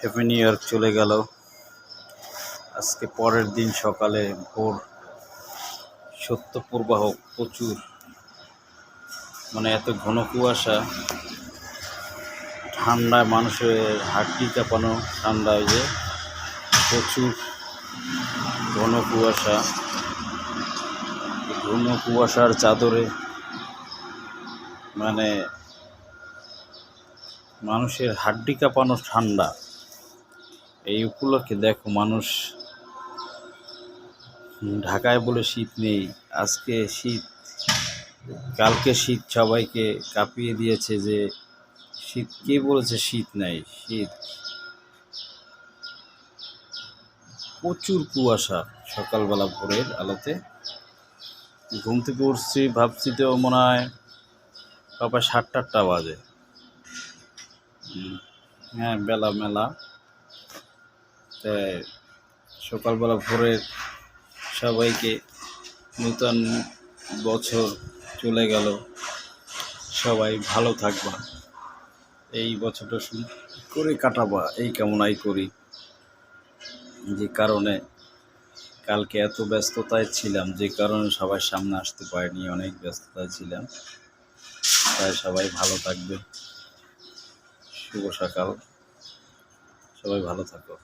Happy new year চলে গেল। আজকে পরের দিন সকালে ভোর সত্য প্রবাহ প্রচুর। মানে এত ঘন কুয়াশা। ঠান্ডায় মানুষের হাড্ডি কাঁপানো ঠান্ডায় যে প্রচুর ঘন কুয়াশা। ঘন কুয়াশার চাদরে মানে মানুষের হাড্ডি কাঁপানো ঠান্ডা। এই উপলক্ষে দেখো মানুষ ঢাকায় বলে শীত নেই, আজকে শীত, কালকে শীত সবাইকে কাঁপিয়ে দিয়েছে যে শীত, কে বলেছে শীত নাই? শীত। প্রচুর কুয়াশা সকালবেলা ভোরের আলোতে। ঘুম থেকে উঠছি, ভাবছি তো মনে হয় বাবা সাতটা আটটা বাজে। হ্যাঁ বেলা মেলা। সকালবেলা ভোরের সবাইকে নূতন বছর চলে গেল। সবাই ভালো থাকবা। এই বছরটা করে কাটাবা, এই কামনাই করি। যে কারণে কালকে এত ব্যস্ততায় ছিলাম, যে কারণে সবার সামনে আসতে পারিনি, অনেক ব্যস্ততায় ছিলাম। তাই সবাই ভালো থাকবে। শুভ সকাল। সবাই ভালো থাকো।